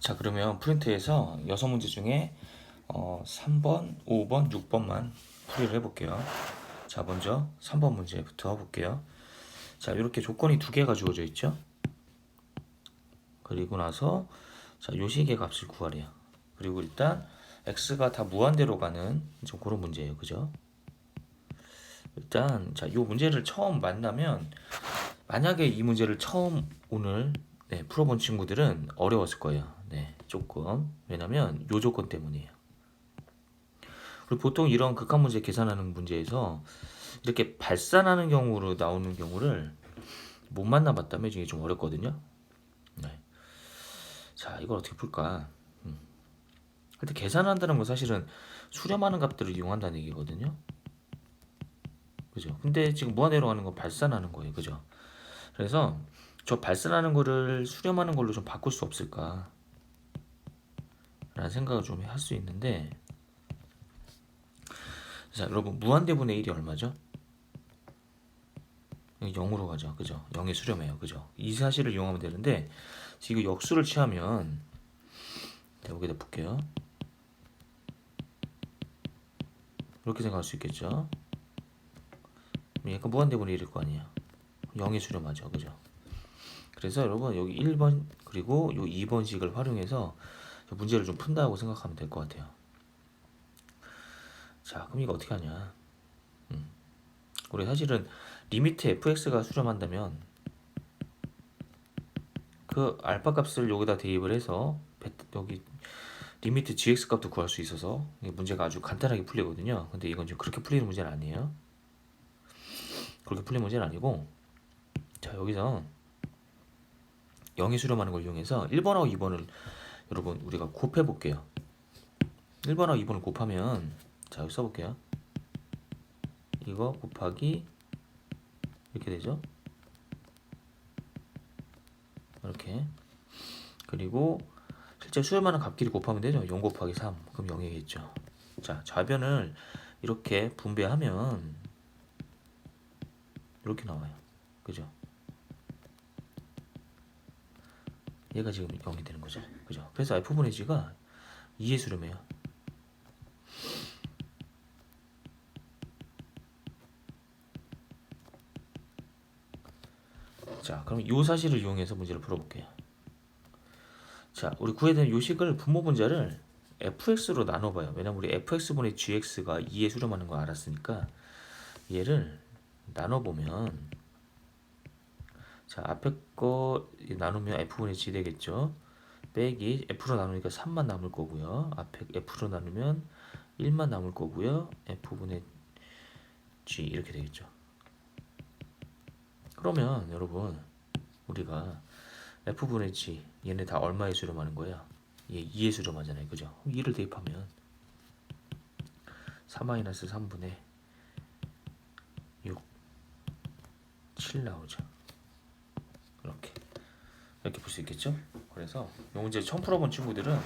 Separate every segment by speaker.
Speaker 1: 자 그러면 프린트에서 여섯 문제 중에 어, 3번, 5번, 6번만 풀이를 해볼게요. 자 먼저 3번 문제부터 볼게요. 자 이렇게 조건이 두 개가 주어져 있죠. 그리고 나서 자 요식의 값을 구하래요. 그리고 일단 x가 다 무한대로 가는 좀 그런 문제예요. 그죠? 일단 자요 문제를 처음 만나면 만약에 이 문제를 처음 오늘 네, 풀어본 친구들은 어려웠을 거예요. 네, 조금 왜냐면 요 조건 때문이에요. 그리고 보통 이런 극한 문제 계산하는 문제에서 이렇게 발산하는 경우로 나오는 경우를 못 만나봤다면 이게 좀 어렵거든요. 네. 자, 이걸 어떻게 풀까? 음. 근데 계산한다는 건 사실은 수렴하는 값들을 이용한다는 얘기거든요. 그죠? 근데 지금 무한대로 가는 건 발산하는 거예요. 그죠? 그래서 저 발산하는 거를 수렴하는 걸로 좀 바꿀 수 없을까? 라는 생각을 좀 할 수 있는데 자 여러분 무한대분의 1이 얼마죠? 0으로 가죠 그죠? 0에 수렴해요 그죠? 이 사실을 이용하면 되는데 지금 역수를 취하면 자, 여기다 볼게요 이렇게 생각할 수 있겠죠? 얘가 무한대분의 1일 거 아니에요 0에 수렴하죠 그죠? 그래서 여러분 여기 1번 그리고 요 2번식을 활용해서 문제를 좀 푼다고 생각하면 될 것 같아요. 자, 그럼 이거 어떻게 하냐? 음. 우리 사실은 리미트 fx가 수렴한다면 그 알파 값을 여기다 대입을 해서 여기 리미트 gx 값도 구할 수 있어서 문제가 아주 간단하게 풀리거든요. 근데 이건 지금 그렇게 풀리는 문제는 아니에요. 그렇게 풀리는 문제는 아니고 자 여기서 0이 수렴하는 걸 이용해서 1번하고 2번을 여러분 우리가 곱해 볼게요. 1번하고 2번을 곱하면 자 여기 써볼게요. 이거 곱하기 이렇게 되죠. 이렇게 그리고 실제 수렴하는 값끼리 곱하면 되죠. 0 곱하기 3 그럼 0이겠죠. 자 좌변을 이렇게 분배하면 이렇게 나와요. 그죠? 얘가 지금 0이 되는 거죠. 그죠? 그래서 F분의 G가 2의 수렴이에요. 자, 그럼 이 사실을 이용해서 문제를 풀어볼게요. 자, 우리 되는 요식을 분모 분자를 fx로 나눠봐요. 왜냐면 우리 fx분의 gx가 2에 수렴하는 거 알았으니까 얘를 나눠보면 자 앞에 거 나누면 f분의 g 되겠죠? 빼기 f로 나누니까 3만 남을 거고요. 앞에 f로 나누면 1만 남을 거고요. F분의 g 이렇게 되겠죠. 그러면 여러분 우리가 f분의 g 얘네 다 얼마에 수렴하는 거야 얘 2에 수렴하잖아요. 그죠? 2를 대입하면 4-3분의 6 7 나오죠 이렇게 이렇게 볼 수 있겠죠? 그래서 이 문제 처음 풀어본 친구들은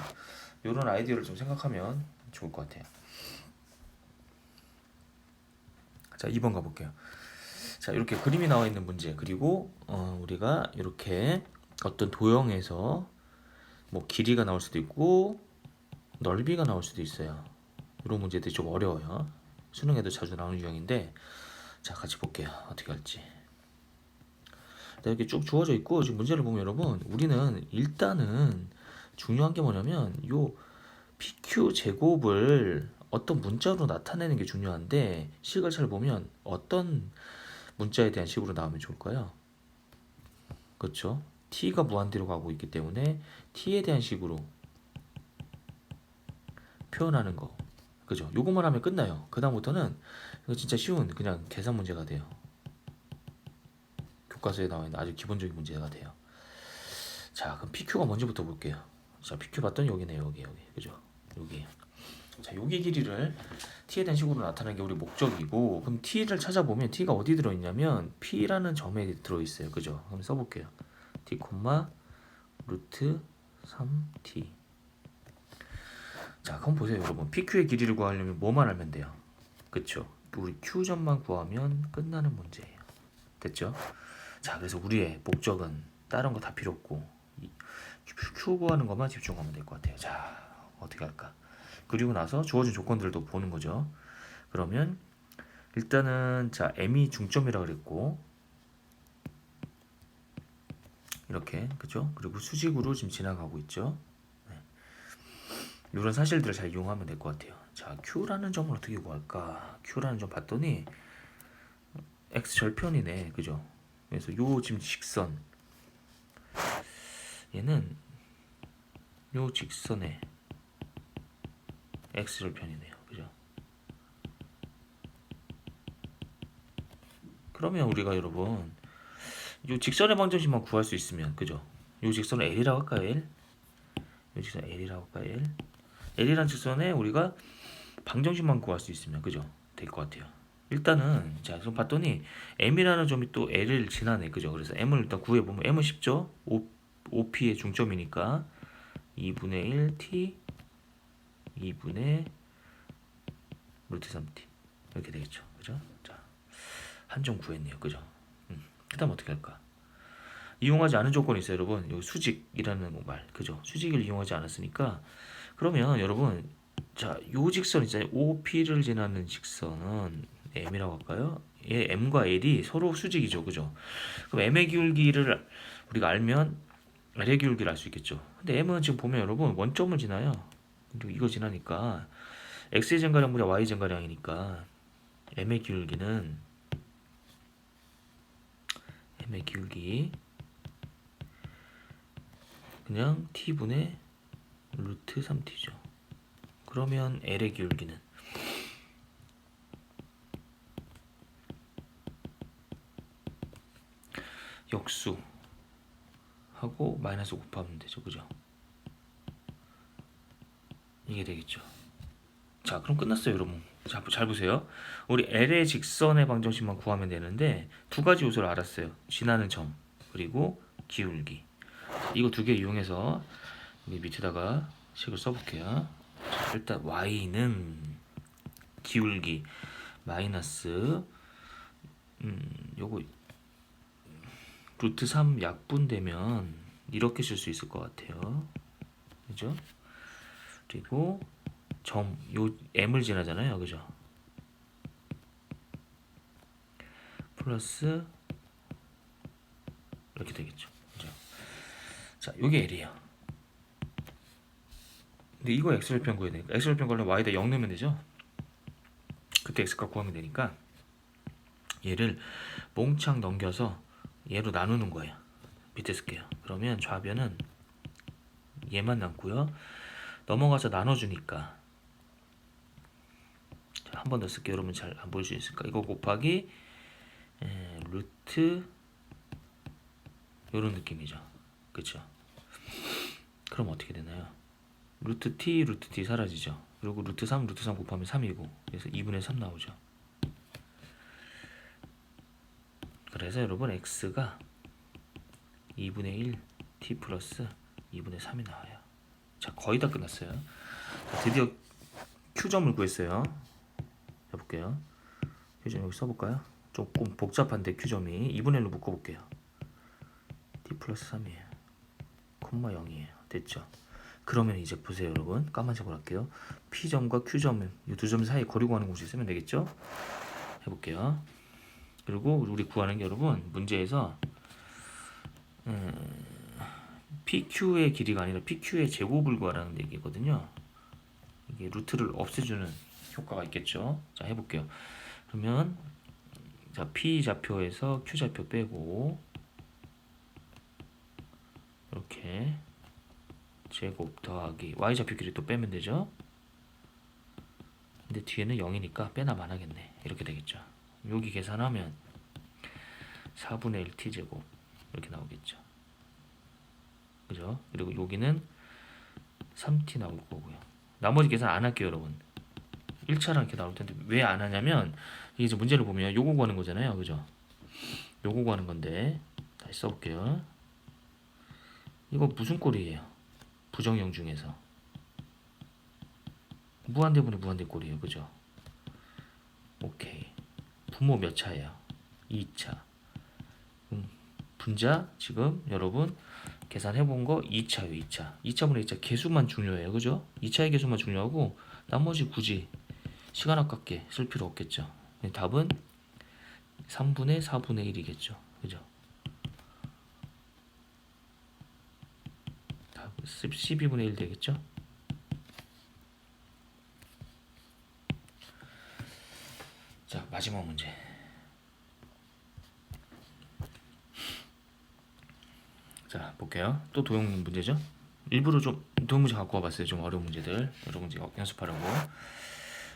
Speaker 1: 이런 아이디어를 좀 생각하면 좋을 것 같아요. 자, 2번 가볼게요. 자, 이렇게 그림이 나와 있는 문제 그리고 어, 우리가 이렇게 어떤 도형에서 뭐 길이가 나올 수도 있고 넓이가 나올 수도 있어요. 이런 문제들이 좀 어려워요. 수능에도 자주 나오는 유형인데 자, 같이 볼게요. 어떻게 할지. 이렇게 쭉 주어져 있고 지금 문제를 보면 여러분 우리는 일단은 중요한 게 뭐냐면 요 PQ 제곱을 어떤 문자로 나타내는 게 중요한데 식을 잘 보면 어떤 문자에 대한 식으로 나오면 좋을까요? 그렇죠? t가 무한대로 가고 있기 때문에 t에 대한 식으로 표현하는 거 그죠? 요것만 하면 끝나요. 그 다음부터는 이거 진짜 쉬운 그냥 계산 문제가 돼요. 교과서에 나와 있는 아주 기본적인 문제가 돼요. 자, 그럼 PQ가 먼저부터 볼게요. 자, PQ 봤더니 여기네, 여기, 여기, 그죠? 여기. 자, 여기 길이를 t에 대한 식으로 나타내는 게 우리 목적이고, 그럼 t를 찾아보면 t가 어디 들어 있냐면 p라는 점에 들어 있어요, 그죠? 한번 써 볼게요. t, 루트 3t. 자, 그럼 보세요, 여러분. PQ의 길이를 구하려면 뭐만 알면 돼요? 그쵸? 우리 Q점만 구하면 끝나는 문제예요. 됐죠? 자, 그래서 우리의 목적은 다른 거 다 필요 없고 Q 구하는 것만 집중하면 될 것 같아요. 자, 어떻게 할까? 그리고 나서 주어진 조건들도 보는 거죠. 그러면 일단은 자 M이 중점이라 그랬고 이렇게 그죠? 그리고 수직으로 지금 지나가고 있죠. 네. 이런 사실들을 잘 이용하면 될 것 같아요. 자 Q라는 점을 어떻게 구할까? Q라는 점 봤더니 X 절편이네, 그죠? 그래서 요 지금 직선 얘는 요 직선에 X 절편이네요, 그죠? 그러면 우리가 여러분 요 직선의 방정식만 구할 수 있으면 그죠? 요 직선을 L이라고 할까요? L? 요 직선 L이라고 할까요? L? L이란 직선에 우리가 방정식만 구할 수 있으면 그죠? 될 것 같아요. 일단은 자 그럼 봤더니 M이라는 점이 또 L을 지나네 그죠? 그래서 M을 일단 구해 보면 M은 쉽죠? O, OP의 중점이니까 2분의 1 T 2분의 루트 3T 이렇게 되겠죠, 그죠? 자 한 점 구했네요, 그죠? 음, 그다음 어떻게 할까? 이용하지 않은 조건이 있어요, 여러분. 여기 수직이라는 말, 그죠? 수직을 이용하지 않았으니까 그러면 여러분, 자, 요 직선 있잖아요. OP를 지나는 직선은 M이라고 할까요? 얘 M과 L이 서로 수직이죠, 그죠? 그럼 M의 기울기를 우리가 알면 L의 기울기를 알 수 있겠죠. 근데 M은 지금 보면 여러분 원점을 지나요. 이거 지나니까 X의 증가량보다 Y의 증가량이니까 M의 기울기는 M의 기울기 그냥 T분의 루트 3T죠. 그러면 L의 기울기는 역수 하고 마이너스 곱하면 되죠. 그죠? 이게 되겠죠. 자, 그럼 끝났어요, 여러분. 자, 잘 보세요. 우리 L의 직선의 방정식만 구하면 되는데 두 가지 요소를 알았어요. 지나는 점 그리고 기울기. 이거 두 개 이용해서 밑에다가 식을 써볼게요. 자, 일단 y는 기울기 마이너스 음, 요거 루트 3 약분되면 이렇게 쓸 수 있을 것 같아요. 그죠? 그리고 점, 요 m을 지나잖아요. 그죠? 플러스 이렇게 되겠죠. 그죠? 자, 요게 L이에요. 근데 이거 X절편 구해야 되니까 X절편 구하려면 Y에다 0 넣으면 되죠? 그때 X값 구하면 되니까 얘를 몽창 넘겨서 얘로 나누는 거예요. 밑에 쓸게요. 그러면 좌변은 얘만 남고요. 넘어가서 나눠주니까 한 번 더 쓸게요. 여러분 잘 안 보일 수 있을까? 이거 곱하기 에, 루트 이런 느낌이죠. 그렇죠? 그럼 어떻게 되나요? 루트 t 루트 t 사라지죠. 그리고 루트 3 루트 3 곱하면 3이고 그래서 2분의 3 나오죠. 그래서 여러분 x가 2분의 1 t 플러스 2분의 3이 나와요. 자 거의 다 끝났어요. 자, 드디어 q점을 구했어요. 해볼게요. q점 여기 써볼까요? 조금 복잡한데 q점이 2분의 1로 묶어볼게요. t 플러스 3이에요. 콤마 0이에요. 됐죠? 그러면 이제 보세요 여러분 까만색으로 할게요. p점과 q점 이 두 점 사이 거리 구하는 공식 쓰면 되겠죠? 해볼게요. 그리고 우리 구하는 게 여러분 문제에서 음, PQ의 길이가 아니라 PQ의 제곱을 구하라는 얘기거든요. 이게 루트를 없애주는 효과가 있겠죠. 자 해볼게요. 그러면 자 P 좌표에서 Q 좌표 빼고 이렇게 제곱 더하기 Y 좌표 길이 또 빼면 되죠. 근데 뒤에는 0이니까 빼나만 하겠네. 이렇게 되겠죠. 여기 계산하면 4분의 1 t 제곱 이렇게 나오겠죠. 그죠? 그리고 여기는 3t 나올 거고요. 나머지 계산 안 할게요, 여러분. 1차랑 이렇게 나올 텐데 왜 안 하냐면 이게 이제 문제를 보면 요거 구하는 거잖아요. 그죠? 요거 구하는 건데 다시 써볼게요. 이거 무슨 꼴이에요? 부정형 중에서 무한대분의 무한대 꼴이에요. 그죠? 분모 몇 차예요? 2차. 음, 분자 지금 여러분 계산해 본 거 2차요, 2차. 2차분의 2차 개수만 중요해요. 그죠? 2차의 개수만 중요하고 나머지 굳이 시간 아깝게 쓸 필요 없겠죠. 답은 3분의 4분의 1이겠죠. 그죠? 답 12분의 1 되겠죠? 자, 마지막 문제. 자, 볼게요. 또 도형 문제죠? 일부러 좀 도형 문제 갖고 와봤어요. 좀 어려운 문제들. 여러 문제 연습하라고.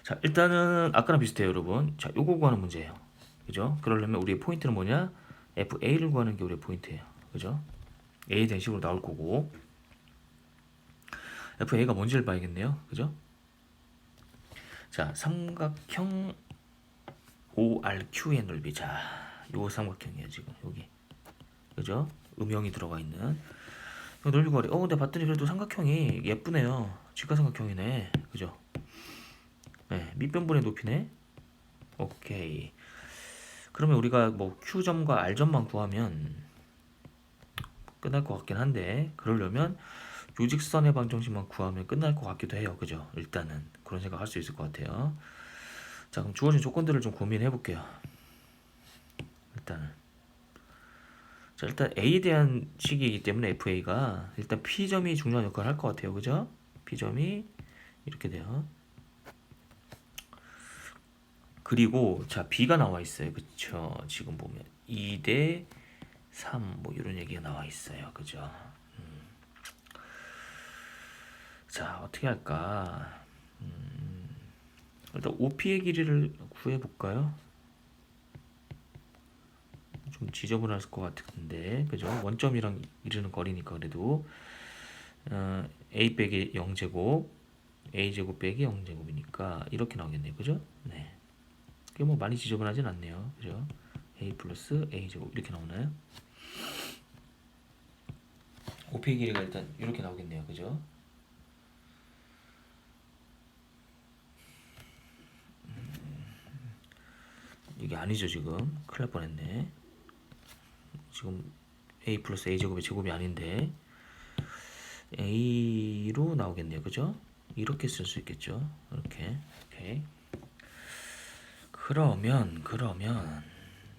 Speaker 1: 자, 일단은 아까랑 비슷해요, 여러분. 자, 요거 구하는 문제예요. 그죠? 그러려면 우리의 포인트는 뭐냐? FA를 구하는 게 우리의 포인트예요. 그죠? A 된 식으로 나올 거고. FA가 뭔지를 봐야겠네요. 그죠? 자, 삼각형 ORQ의 넓이. 자, 요 삼각형이에요, 지금. 여기. 그죠? 음영이 들어가 있는. 넓이 구하래. 어, 근데 봤더니 그래도 삼각형이 예쁘네요. 직각삼각형이네. 그죠? 네, 밑변분의 높이네. 오케이. 그러면 우리가 뭐 Q점과 R점만 구하면 끝날 것 같긴 한데 그러려면 요직선의 방정식만 구하면 끝날 것 같기도 해요. 그죠? 일단은 그런 생각 할 수 있을 것 같아요. 자, 그럼 주어진 조건들을 좀 고민해 볼게요. 일단은 자, 일단 A에 대한 식이기 때문에 FA가 일단 P점이 중요한 역할을 할 것 같아요. 그죠? P점이 이렇게 돼요. 그리고 자 B가 나와 있어요. 그쵸? 지금 보면 2대 3 뭐 이런 얘기가 나와 있어요. 그죠? 음. 자 어떻게 할까? 음. 일단 OP의 길이를 구해 볼까요? 좀 지저분할 것 같은데 그죠? 원점이랑 이르는 거리니까 그래도 어, a 빼기 0제곱 a 제곱 빼기 0제곱이니까 이렇게 나오겠네요. 그죠? 네. 그게 뭐 많이 지저분하진 않네요. 그죠? a 플러스 a 제곱 이렇게 나오나요? OP 길이가 일단 이렇게 나오겠네요. 그죠? 이게 아니죠 지금. 큰일 날 뻔했네. 지금 a 플러스 a 제곱의 제곱이 아닌데. A로 나오겠네요. 그죠? 이렇게 쓸 수 있겠죠? 이렇게. 오케이. 그러면 그러면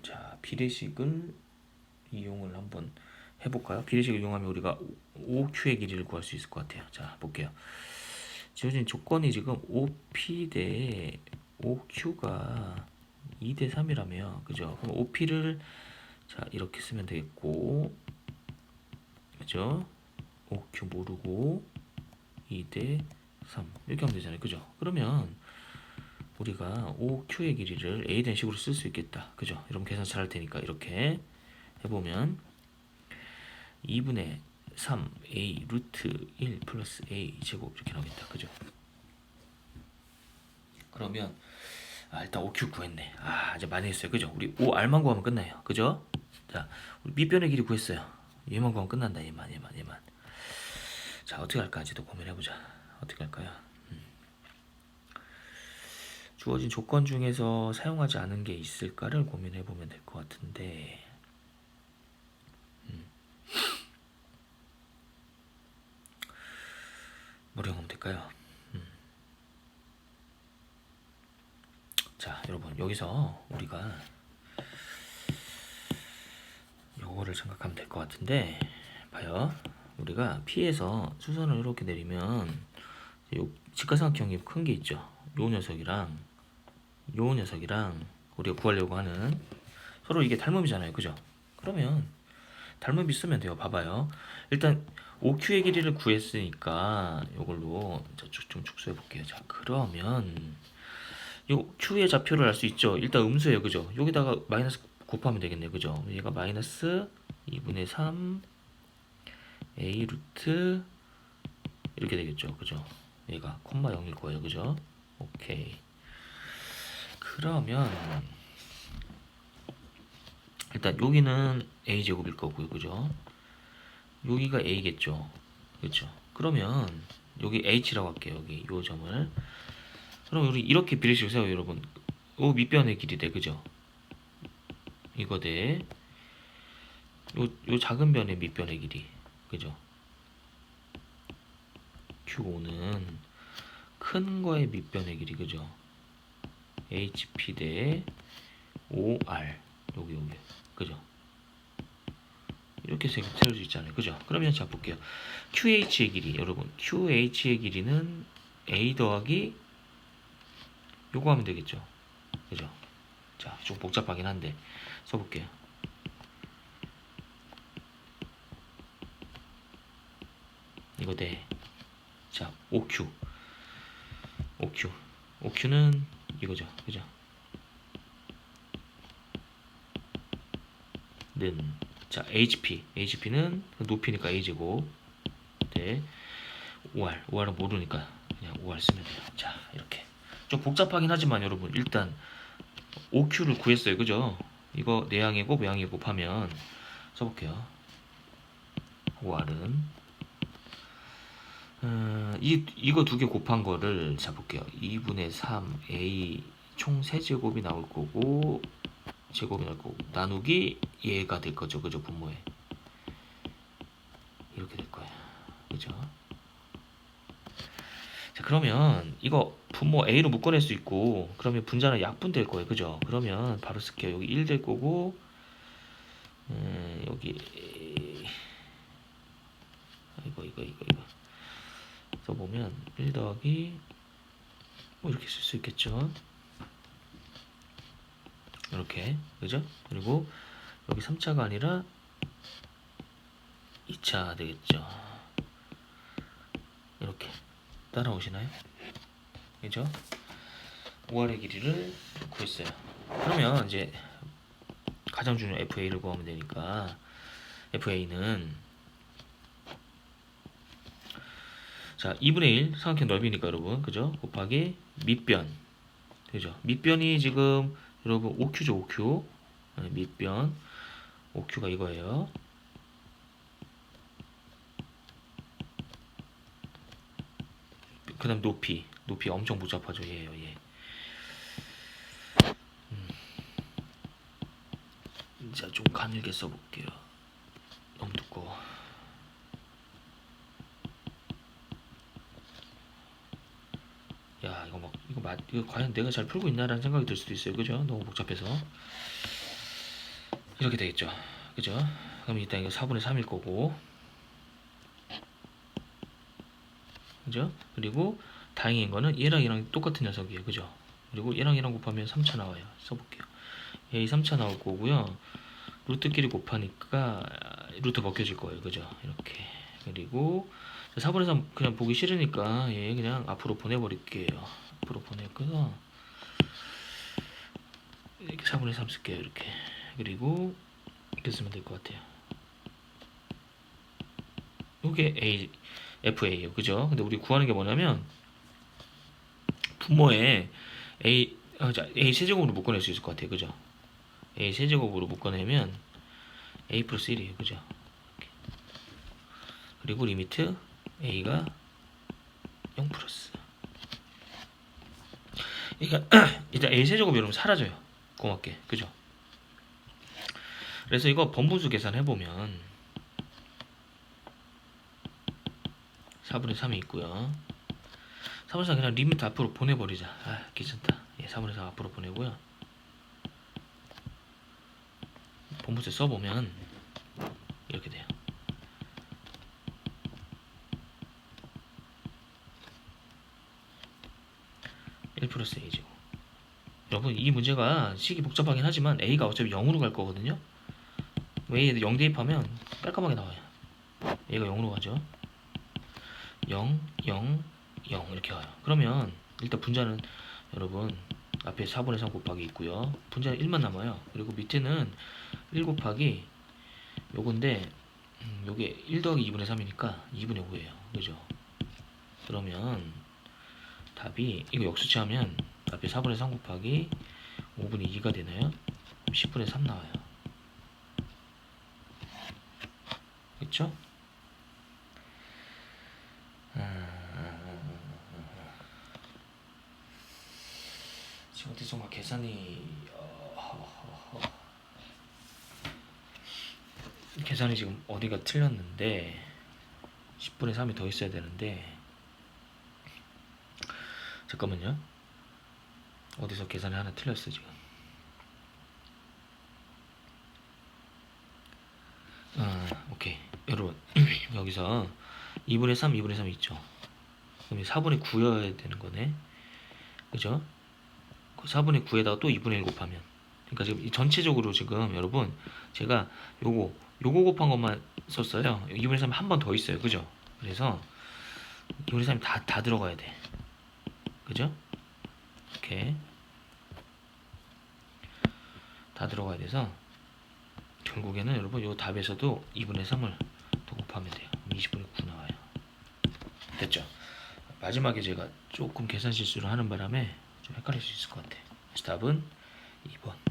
Speaker 1: 자 비례식을 이용을 한번 해볼까요? 비례식을 이용하면 우리가 5q의 길이를 구할 수 있을 것 같아요. 자 볼게요. 지어진 조건이 지금 5p 대 5q가 2대 3이라며 그죠? 그럼 5p를 자 이렇게 쓰면 되겠고 그죠? 5q 모르고 2대 3 이렇게 하면 되잖아요. 그죠? 그러면 우리가 5q의 길이를 a 된 식으로 쓸 수 있겠다. 그죠? 여러분 계산 잘 할 테니까 이렇게 해보면 2분의 3 a 루트 1 플러스 a 제곱 이렇게 나오겠다. 그죠? 그러면 아, 일단 5q 구했네. 아, 이제 많이 했어요. 그죠? 우리 5r만 구하면 끝나요. 그죠? 자, 우리 밑변의 길이 구했어요. 얘만 구하면 끝난다. 얘만, 얘만, 얘만. 자, 어떻게 할까지도 고민해보자. 어떻게 할까요? 음. 주어진 조건 중에서 사용하지 않은 게 있을까를 고민해보면 될 것 같은데 음. 뭐라고 하면 될까요? 음. 자, 여러분 여기서 우리가 요거를 생각하면 될 것 같은데 봐요. 우리가 P에서 수선을 이렇게 내리면 요 직가삼각형이 큰 게 있죠. 요 녀석이랑 요 녀석이랑 우리가 구하려고 하는 서로 이게 닮음이잖아요. 그죠? 그러면 닮음이 쓰면 돼요. 봐봐요. 일단 OQ의 길이를 구했으니까 이걸로 좀 축소해 볼게요. 자, 그러면 요 Q의 좌표를 알 수 있죠. 일단 음수예요. 그죠? 여기다가 마이너스 곱하면 되겠네요. 그죠? 얘가 마이너스 2분의 3 A 루트 이렇게 되겠죠. 그죠? 얘가 콤마 0일 거예요. 그죠? 오케이. 그러면 일단 여기는 a 제곱일 거고요, 그죠? 여기가 a겠죠, 그렇죠? 그러면 여기 h라고 할게요, 여기 요 점을. 그럼 우리 이렇게 비례식을 세워요, 여러분. 요 밑변의 길이 돼, 그죠? 이거 대. 요, 요 작은 변의 밑변의 길이. 그죠? Q5는 큰 거의 밑변의 길이 그죠? HP 대 OR 여기 여기 그죠? 이렇게 세- 세울 수 있잖아요 그죠? 그러면 자 볼게요 QH의 길이 여러분 QH의 길이는 A 더하기 요거 하면 되겠죠 그죠? 자 좀 복잡하긴 한데 써볼게요 이거 돼. 자, OQ. OQ. OQ는 이거죠. 그죠? 는. 자, HP. HP는 높이니까 A제곱. 네. OR. OR은 모르니까 그냥 OR 쓰면 돼요. 자, 이렇게. 좀 복잡하긴 하지만 여러분, 일단 OQ를 구했어요. 그죠? 이거 내양의 곱, 외양의 곱하면 써볼게요. OR은 음, 이 이거 두 개 곱한 거를 잡을게요. 2분의 3 a 총 세제곱이 나올 거고 제곱이 나올 거고 나누기 얘가 될 거죠. 그죠? 분모에 이렇게 될 거예요. 그죠? 자, 그러면 이거 분모 a로 묶어낼 수 있고 그러면 분자는 약분 될 거예요. 그죠? 그러면 바로 쓸게요. 여기 1 될 거고 음, 여기 이거 이거 이거 이거 써 보면 1 더하기 뭐 이렇게 쓸 수 있겠죠 이렇게 그죠 그리고 여기 3차가 아니라 2차 되겠죠 이렇게 따라오시나요 그죠 5알의 길이를 구했어요 그러면 이제 가장 중요한 FA를 구하면 되니까 FA는 자, 2분의 1 삼각형 넓이니까 여러분, 그죠? 곱하기 밑변, 그죠? 밑변이 지금 여러분 5Q죠, 5Q. 네, 밑변 5Q가 이거예요. 그다음 높이, 높이 엄청 복잡하죠, 얘예요, 얘. 음. 자, 좀 가늘게 써볼게요. 너무 두꺼워. 야 이거 막 이거 맞 이거 과연 내가 잘 풀고 있나라는 생각이 들 수도 있어요 그죠 너무 복잡해서 이렇게 되겠죠 그죠 그럼 일단 이거 4분의 3일 거고 그죠 그리고 다행인 거는 얘랑 얘랑 똑같은 녀석이에요 그죠 그리고 얘랑 얘랑 곱하면 3차 나와요 써볼게요 얘 3차 나올 거고요 루트끼리 곱하니까 루트 벗겨질 거예요 그죠 이렇게 그리고 4분의 3 그냥 보기 싫으니까 얘 그냥 앞으로 보내버릴게요. 앞으로 보내고요. 이렇게 4분의 3 쓸게요. 이렇게. 그리고 이렇게 쓰면 될 것 같아요. 요게 A, FA예요. 그죠? 근데 우리 구하는 게 뭐냐면 분모에 A, 아, 자, A 세제곱으로 묶어낼 수 있을 것 같아요. 그죠? A 세제곱으로 묶어내면 A 플러스 1이에요. 그죠? 그리고 리미트 a가 0 플러스 그러니까 일단 a 세제곱 여러분 사라져요 고맙게 그죠 그래서 이거 번분수 계산해보면 4분의 3이 있고요. 4분의 3 그냥 리미트 앞으로 보내버리자. 아 괜찮다. 예, 4분의 3 앞으로 보내고요. 번분수 써보면 이렇게 돼요. 1 플러스 a제곱 여러분 이 문제가 식이 복잡하긴 하지만 a가 어차피 0으로 갈 거거든요. a에 0 대입하면 깔끔하게 나와요. A가 0으로 가죠 0, 0, 0 이렇게 가요 그러면 일단 분자는 여러분 앞에 4분의 3 곱하기 있고요 분자는 1만 남아요 그리고 밑에는 1 곱하기 요건데 음, 요게 1 더하기 2분의 3이니까 2분의 5예요 그죠 그러면 답이 이거 역수치 하면 앞에 4분의 3 곱하기 5분의 2가 되나요? 10분의 3 나와요. 그쵸? 지금 어디서 막 계산이 계산이 지금 어디가 틀렸는데 10분의 3이 더 있어야 되는데 잠깐만요. 어디서 계산이 하나 틀렸어 지금. 아, 오케이. 여러분, 여기서 2분의 3, 2분의 3 있죠? 그럼 4분의 9여야 되는 거네. 그죠? 그 4분의 9에다가 또 2분의 1 곱하면. 그러니까 지금 이 전체적으로 지금 여러분, 제가 요거, 요거 곱한 것만 썼어요. 2분의 3 한 번 더 있어요. 그죠? 그래서 2분의 3이 다, 다 들어가야 돼. 그죠? 이렇게. 다 들어가야 돼서 결국에는 여러분 요 답에서도 2분의 3을 더 곱하면 돼요. 20분의 9 나와요. 됐죠? 마지막에 제가 조금 계산 실수를 하는 바람에 좀 헷갈릴 수 있을 것 같아. 답은 2번.